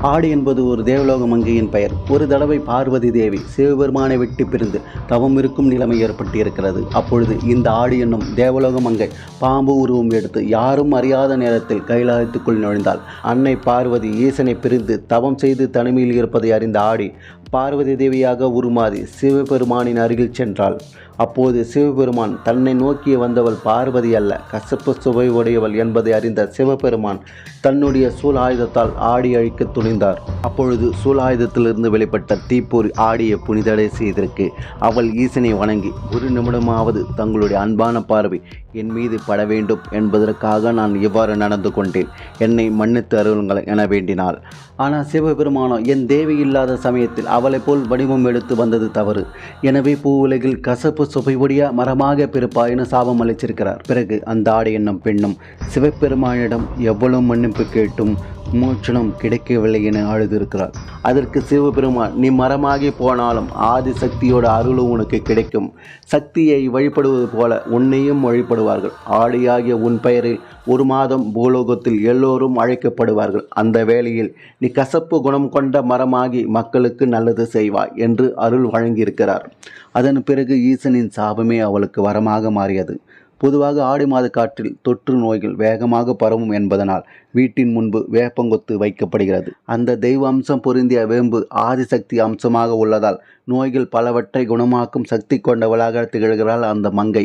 ஆடி என்பது ஒரு தேவலோக மங்கையின் பெயர். ஒரு தடவை பார்வதி தேவி சிவபெருமானை விட்டு பிரிந்து தவம் இருக்கும் நிலைமை ஏற்பட்டு இருக்கிறது அப்பொழுது இந்த ஆடி என்னும் தேவலோக மங்கை பாம்பு உருவம் எடுத்து யாரும் அறியாத நேரத்தில் கைலாயத்துக்குள் நுழைந்தால் அன்னை பார்வதி ஈசனை பிரிந்து தவம் செய்து தனிமையில் இருப்பதை அறிந்த ஆடி பார்வதி தேவியாக உருமாறி சிவபெருமானின் அருகில் சென்றாள். அப்போது சிவபெருமான் தன்னை நோக்கி வந்தவள் பார்வதி அல்ல கசப்பு சுவை உடையவள் என்பதை அறிந்த சிவபெருமான் தன்னுடைய சூழ் ஆயுதத்தால் ஆடி அழிக்க துணிந்தார். அப்பொழுது சூலாயுதத்திலிருந்து வெளிப்பட்ட தீப்பொறி ஆடிய புனிதடை செய்திருக்கு அவள் ஈசனை வணங்கி ஒரு நிமிடமாவது தங்களுடைய அன்பான பார்வை என் மீது பட வேண்டும் என்பதற்காக நான் இவ்வாறு நடந்து கொண்டேன். என்னை மன்னித்து அருளுங்கள் என வேண்டினாள். ஆனால் சிவபெருமானோ என் தேவி இல்லாத சமயத்தில் அவளை போல் வடிவம் எடுத்து வந்தது தவறு. எனவே பூ உலகில் கசப்பு சுவையுடைய மரமாக பிறப்பாயின சாபம் அளிச்சிருக்கிறார் பிறகு அந்த ஆடை என்னும் பெண்ணும் சிவபெருமானிடம் எவ்வளவு மன்னிப்பு கேட்டும்? மோட்சணம் கிடைக்கவில்லை என அழுதிருக்கிறார். அதற்கு சிவபெருமான் நீ மரமாகி போனாலும் ஆதி சக்தியோட அருளும் உனக்கு கிடைக்கும். சக்தியை வழிபடுவது போல உன்னையும் வழிபடுவார்கள். ஆடியாகிய உன் பெயரில் ஒரு மாதம் பூலோகத்தில் எல்லோரும் அழைக்கப்படுவார்கள். அந்த வேளையில் நீ கசப்பு குணம் கொண்ட மரமாகி மக்களுக்கு நல்லது செய்வாய் என்று அருள் வழங்கியிருக்கிறார். அதன் பிறகு ஈசனின் சாபமே அவளுக்கு வரமாக மாறியது. பொதுவாக ஆடி மாத காற்றில் தொற்று நோய்கள் வேகமாக பரவும் என்பதனால் வீட்டின் முன்பு வேப்பங்கொத்து வைக்கப்படுகிறது. அந்த தெய்வ அம்சம் பொருந்திய வேம்பு ஆதிசக்தி அம்சமாக உள்ளதால் நோய்கள் பலவற்றை குணமாக்கும் சக்தி கொண்டவளாக திகழ்கிறாள் அந்த மங்கை.